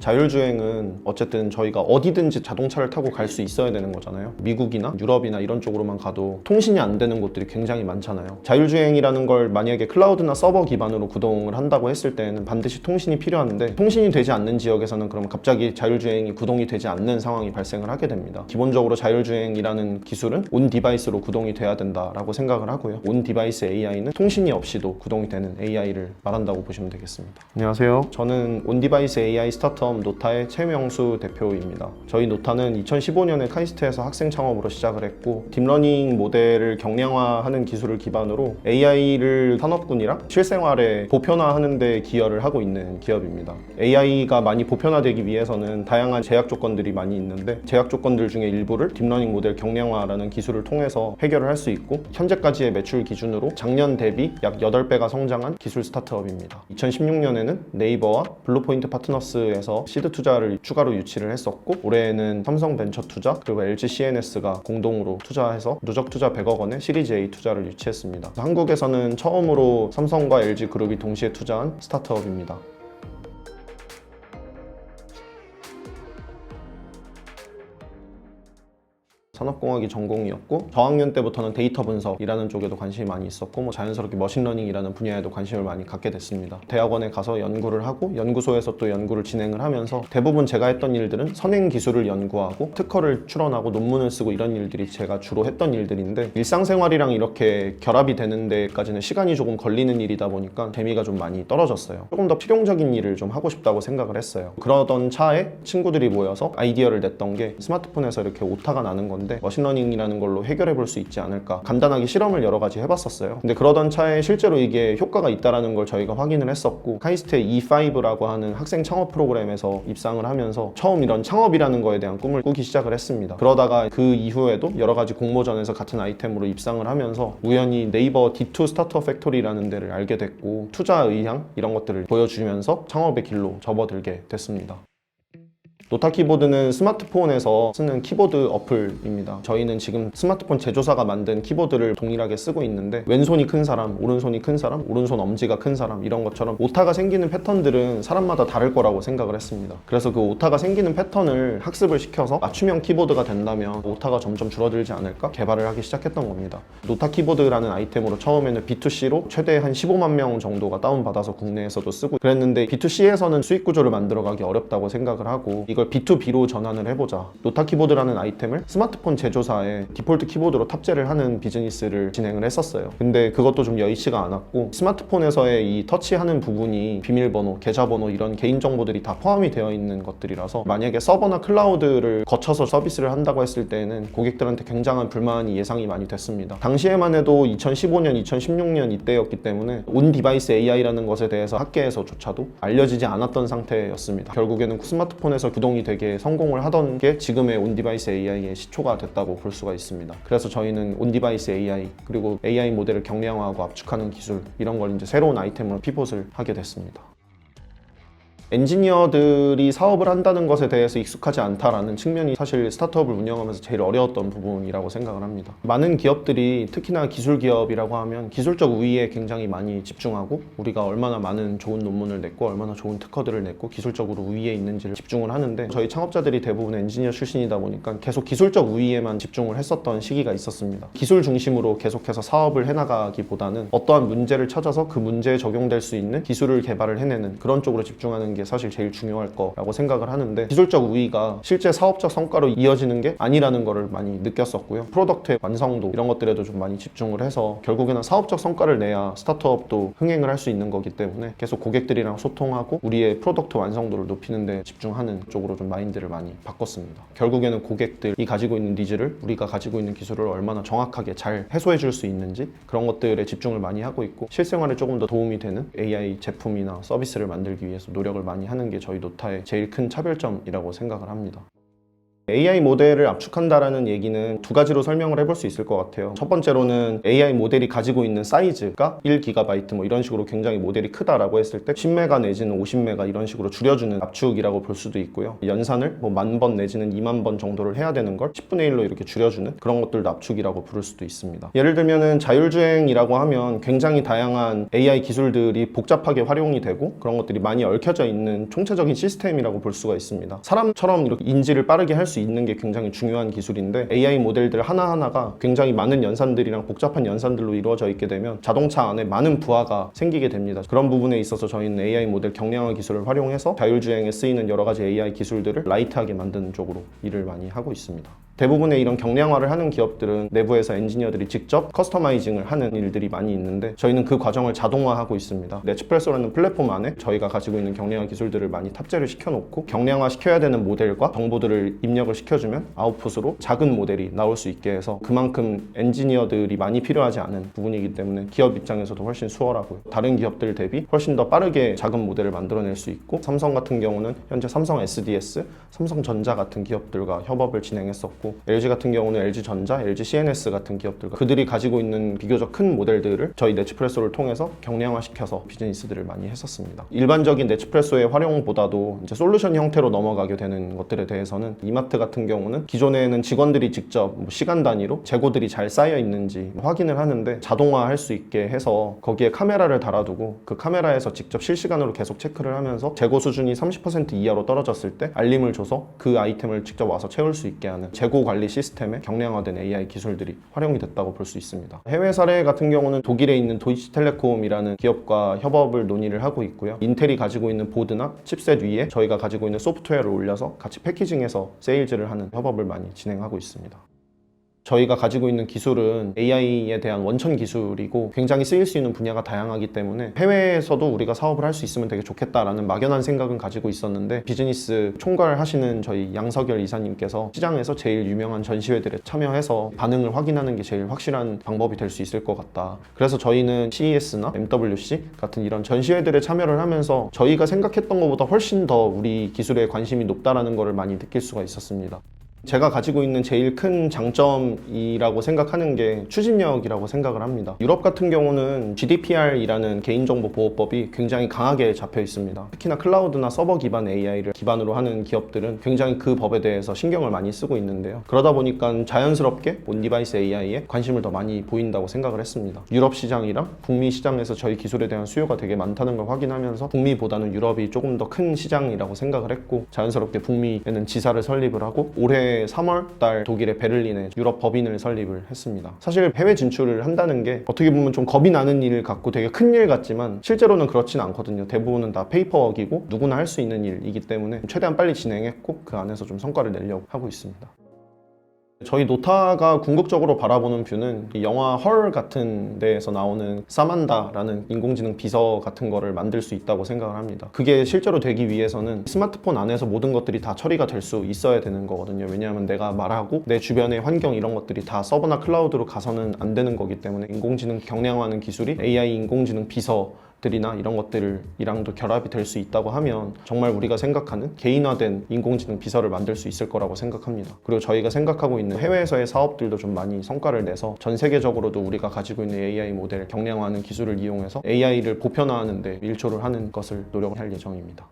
자율주행은 어쨌든 저희가 어디든지 자동차를 타고 갈 수 있어야 되는 거잖아요. 미국이나 유럽이나 이런 쪽으로만 가도 통신이 안 되는 곳들이 굉장히 많잖아요. 자율주행이라는 걸 만약에 클라우드나 서버 기반으로 구동을 한다고 했을 때는 반드시 통신이 필요한데 통신이 되지 않는 지역에서는 그럼 갑자기 자율주행이 구동이 되지 않는 상황이 발생을 하게 됩니다. 기본적으로 자율주행이라는 기술은 온 디바이스로 구동이 돼야 된다라고 생각을 하고요. 온 디바이스 AI는 통신이 없이도 구동이 되는 AI를 말한다고 보시면 되겠습니다. 안녕하세요. 저는 온 디바이스 AI 스타 트업 노타의 최명수 대표입니다. 저희 노타는 2015년에 카이스트에서 학생 창업으로 시작을 했고 딥러닝 모델을 경량화하는 기술을 기반으로 AI를 산업군이랑 실생활에 보편화하는 데 기여를 하고 있는 기업입니다. AI가 많이 보편화되기 위해서는 다양한 제약 조건들이 많이 있는데 제약 조건들 중에 일부를 딥러닝 모델 경량화라는 기술을 통해서 해결을 할 수 있고 현재까지의 매출 기준으로 작년 대비 약 8배가 성장한 기술 스타트업입니다. 2016년에는 네이버와 블루포인트 파트너스에서 시드 투자를 추가로 유치를 했었고 올해에는 삼성 벤처 투자 그리고 LG CNS가 공동으로 투자해서 누적 투자 100억 원의 시리즈 A 투자를 유치했습니다. 한국에서는 처음으로 삼성과 LG 그룹이 동시에 투자한 스타트업입니다. 산업공학이 전공이었고 저학년 때부터는 데이터 분석이라는 쪽에도 관심이 많이 있었고 뭐 자연스럽게 머신러닝이라는 분야에도 관심을 많이 갖게 됐습니다. 대학원에 가서 연구를 하고 연구소에서 또 연구를 진행을 하면서 대부분 제가 했던 일들은 선행 기술을 연구하고 특허를 출원하고 논문을 쓰고 이런 일들이 제가 주로 했던 일들인데 일상생활이랑 이렇게 결합이 되는 데까지는 시간이 조금 걸리는 일이다 보니까 재미가 좀 많이 떨어졌어요. 조금 더 실용적인 일을 좀 하고 싶다고 생각을 했어요. 그러던 차에 친구들이 모여서 아이디어를 냈던 게 스마트폰에서 이렇게 오타가 나는 건데 머신러닝이라는 걸로 해결해 볼 수 있지 않을까. 간단하게 실험을 여러 가지 해봤었어요. 근데 그러던 차에 실제로 이게 효과가 있다라는 걸 저희가 확인을 했었고 카이스트의 E5라고 하는 학생 창업 프로그램에서 입상을 하면서 처음 이런 창업이라는 거에 대한 꿈을 꾸기 시작을 했습니다. 그러다가 그 이후에도 여러 가지 공모전에서 같은 아이템으로 입상을 하면서 우연히 네이버 D2 스타트업 팩토리라는 데를 알게 됐고 투자 의향 이런 것들을 보여주면서 창업의 길로 접어들게 됐습니다 노타 키보드는 스마트폰에서 쓰는 키보드 어플입니다. 저희는 지금 스마트폰 제조사가 만든 키보드를 동일하게 쓰고 있는데 왼손이 큰 사람, 오른손이 큰 사람, 오른손 엄지가 큰 사람 이런 것처럼 오타가 생기는 패턴들은 사람마다 다를 거라고 생각을 했습니다. 그래서 그 오타가 생기는 패턴을 학습을 시켜서 맞춤형 키보드가 된다면 오타가 점점 줄어들지 않을까 개발을 하기 시작했던 겁니다. 노타 키보드라는 아이템으로 처음에는 B2C로 최대 한 15만 명 정도가 다운받아서 국내에서도 쓰고 그랬는데 B2C에서는 수익 구조를 만들어가기 어렵다고 생각을 하고 이걸 B2B로 전환을 해보자. 노타 키보드라는 아이템을 스마트폰 제조사에 디폴트 키보드로 탑재를 하는 비즈니스를 진행을 했었어요. 근데 그것도 좀 여의치가 않았고 스마트폰에서의 이 터치하는 부분이 비밀번호, 계좌번호 이런 개인 정보들이 다 포함이 되어 있는 것들이라서 만약에 서버나 클라우드를 거쳐서 서비스를 한다고 했을 때는 고객들한테 굉장한 불만이 예상이 많이 됐습니다. 당시에만 해도 2015년, 2016년 이때였기 때문에 온 디바이스 AI라는 것에 대해서 학계에서조차도 알려지지 않았던 상태였습니다. 결국에는 스마트폰에서 구동이 되게 성공을 하던 게 지금의 온 디바이스 AI의 시초가 됐다고 볼 수가 있습니다. 그래서 저희는 온 디바이스 AI 그리고 AI 모델을 경량화하고 압축하는 기술 이런 걸 이제 새로운 아이템으로 피봇을 하게 됐습니다. 엔지니어들이 사업을 한다는 것에 대해서 익숙하지 않다라는 측면이 사실 스타트업을 운영하면서 제일 어려웠던 부분이라고 생각을 합니다. 많은 기업들이 특히나 기술 기업이라고 하면 기술적 우위에 굉장히 많이 집중하고 우리가 얼마나 많은 좋은 논문을 냈고 얼마나 좋은 특허들을 냈고 기술적으로 우위에 있는지를 집중을 하는데 저희 창업자들이 대부분 엔지니어 출신이다 보니까 계속 기술적 우위에만 집중을 했었던 시기가 있었습니다. 기술 중심으로 계속해서 사업을 해나가기보다는 어떠한 문제를 찾아서 그 문제에 적용될 수 있는 기술을 개발을 해내는 그런 쪽으로 집중하는 게 사실 제일 중요할 거라고 생각을 하는데 기술적 우위가 실제 사업적 성과로 이어지는 게 아니라는 거를 많이 느꼈었고요. 프로덕트의 완성도 이런 것들에도 좀 많이 집중을 해서 결국에는 사업적 성과를 내야 스타트업도 흥행을 할 수 있는 거기 때문에 계속 고객들이랑 소통하고 우리의 프로덕트 완성도를 높이는 데 집중하는 쪽으로 좀 마인드를 많이 바꿨습니다. 결국에는 고객들이 가지고 있는 니즈를 우리가 가지고 있는 기술을 얼마나 정확하게 잘 해소해 줄 수 있는지 그런 것들에 집중을 많이 하고 있고 실생활에 조금 더 도움이 되는 AI 제품이나 서비스를 만들기 위해서 노력을 많이 하는 게 저희 노타의 제일 큰 차별점이라고 생각을 합니다. AI 모델을 압축한다라는 얘기는 두 가지로 설명을 해볼 수 있을 것 같아요. 첫 번째로는 AI 모델이 가지고 있는 사이즈가 1GB 뭐 이런 식으로 굉장히 모델이 크다라고 했을 때 10메가 내지는 50메가 이런 식으로 줄여주는 압축이라고 볼 수도 있고요. 연산을 뭐 만 번 내지는 2만 번 정도를 해야 되는 걸 10분의 1로 이렇게 줄여주는 그런 것들도 압축이라고 부를 수도 있습니다. 예를 들면은 자율주행이라고 하면 굉장히 다양한 AI 기술들이 복잡하게 활용이 되고 그런 것들이 많이 얽혀져 있는 총체적인 시스템이라고 볼 수가 있습니다. 사람처럼 이렇게 인지를 빠르게 할 수 있는 게 굉장히 중요한 기술인데 AI 모델들 하나하나가 굉장히 많은 연산들이랑 복잡한 연산들로 이루어져 있게 되면 자동차 안에 많은 부하가 생기게 됩니다. 그런 부분에 있어서 저희는 AI 모델 경량화 기술을 활용해서 자율주행에 쓰이는 여러 가지 AI 기술들을 라이트하게 만드는 쪽으로 일을 많이 하고 있습니다. 대부분의 이런 경량화를 하는 기업들은 내부에서 엔지니어들이 직접 커스터마이징을 하는 일들이 많이 있는데 저희는 그 과정을 자동화하고 있습니다. 네츠프레소라는 플랫폼 안에 저희가 가지고 있는 경량화 기술들을 많이 탑재를 시켜놓고 경량화 시켜야 되는 모델과 정보들을 입력을 시켜주면 아웃풋으로 작은 모델이 나올 수 있게 해서 그만큼 엔지니어들이 많이 필요하지 않은 부분이기 때문에 기업 입장에서도 훨씬 수월하고요. 다른 기업들 대비 훨씬 더 빠르게 작은 모델을 만들어낼 수 있고 삼성 같은 경우는 현재 삼성 SDS, 삼성전자 같은 기업들과 협업을 진행했었고 LG 같은 경우는 LG전자, LG CNS 같은 기업들과 그들이 가지고 있는 비교적 큰 모델들을 저희 네츠프레소를 통해서 경량화시켜서 비즈니스들을 많이 했었습니다. 일반적인 네츠프레소의 활용보다도 이제 솔루션 형태로 넘어가게 되는 것들에 대해서는 이마트 같은 경우는 기존에는 직원들이 직접 뭐 시간 단위로 재고들이 잘 쌓여 있는지 확인을 하는데 자동화할 수 있게 해서 거기에 카메라를 달아두고 그 카메라에서 직접 실시간으로 계속 체크를 하면서 재고 수준이 30% 이하로 떨어졌을 때 알림을 줘서 그 아이템을 직접 와서 채울 수 있게 하는 재고 관리 시스템에 경량화된 AI 기술들이 활용이 됐다고 볼 수 있습니다. 해외 사례 같은 경우는 독일에 있는 도이치텔레콤이라는 기업과 협업을 논의를 하고 있고요. 인텔이 가지고 있는 보드나 칩셋 위에 저희가 가지고 있는 소프트웨어를 올려서 같이 패키징해서 세일 즈를 하는 협업을 많이 진행하고 있습니다. 저희가 가지고 있는 기술은 AI에 대한 원천 기술이고 굉장히 쓰일 수 있는 분야가 다양하기 때문에 해외에서도 우리가 사업을 할 수 있으면 되게 좋겠다라는 막연한 생각은 가지고 있었는데 비즈니스 총괄 하시는 저희 양석열 이사님께서 시장에서 제일 유명한 전시회들에 참여해서 반응을 확인하는 게 제일 확실한 방법이 될 수 있을 것 같다. 그래서 저희는 CES나 MWC 같은 이런 전시회들에 참여를 하면서 저희가 생각했던 것보다 훨씬 더 우리 기술에 관심이 높다라는 것을 많이 느낄 수가 있었습니다. 제가 가지고 있는 제일 큰 장점이라고 생각하는 게 추진력이라고 생각을 합니다. 유럽 같은 경우는 GDPR이라는 개인정보보호법이 굉장히 강하게 잡혀 있습니다. 특히나 클라우드나 서버 기반 AI를 기반으로 하는 기업들은 굉장히 그 법에 대해서 신경을 많이 쓰고 있는데요. 그러다 보니까 자연스럽게 온 디바이스 AI에 관심을 더 많이 보인다고 생각을 했습니다. 유럽 시장이랑 북미 시장에서 저희 기술에 대한 수요가 되게 많다는 걸 확인하면서 북미보다는 유럽이 조금 더 큰 시장이라고 생각을 했고 자연스럽게 북미에는 지사를 설립을 하고 올해 3월 달 독일의 베를린에 유럽 법인을 설립을 했습니다. 사실 해외 진출을 한다는 게 어떻게 보면 좀 겁이 나는 일 같고 되게 큰 일 같지만 실제로는 그렇진 않거든요. 대부분은 다 페이퍼워크이고 누구나 할 수 있는 일이기 때문에 최대한 빨리 진행했고 그 안에서 좀 성과를 내려고 하고 있습니다. 저희 노타가 궁극적으로 바라보는 뷰는 이 영화 헐 같은 데에서 나오는 사만다라는 인공지능 비서 같은 거를 만들 수 있다고 생각을 합니다. 그게 실제로 되기 위해서는 스마트폰 안에서 모든 것들이 다 처리가 될 수 있어야 되는 거거든요. 왜냐하면 내가 말하고 내 주변의 환경 이런 것들이 다 서버나 클라우드로 가서는 안 되는 거기 때문에 인공지능 경량화하는 기술이 AI 인공지능 비서 들이나 이런 것들이랑도 결합이 될 수 있다고 하면 정말 우리가 생각하는 개인화된 인공지능 비서를 만들 수 있을 거라고 생각합니다. 그리고 저희가 생각하고 있는 해외에서의 사업들도 좀 많이 성과를 내서 전 세계적으로도 우리가 가지고 있는 AI 모델 경량화하는 기술을 이용해서 AI를 보편화하는 데 일조를 하는 것을 노력할 예정입니다.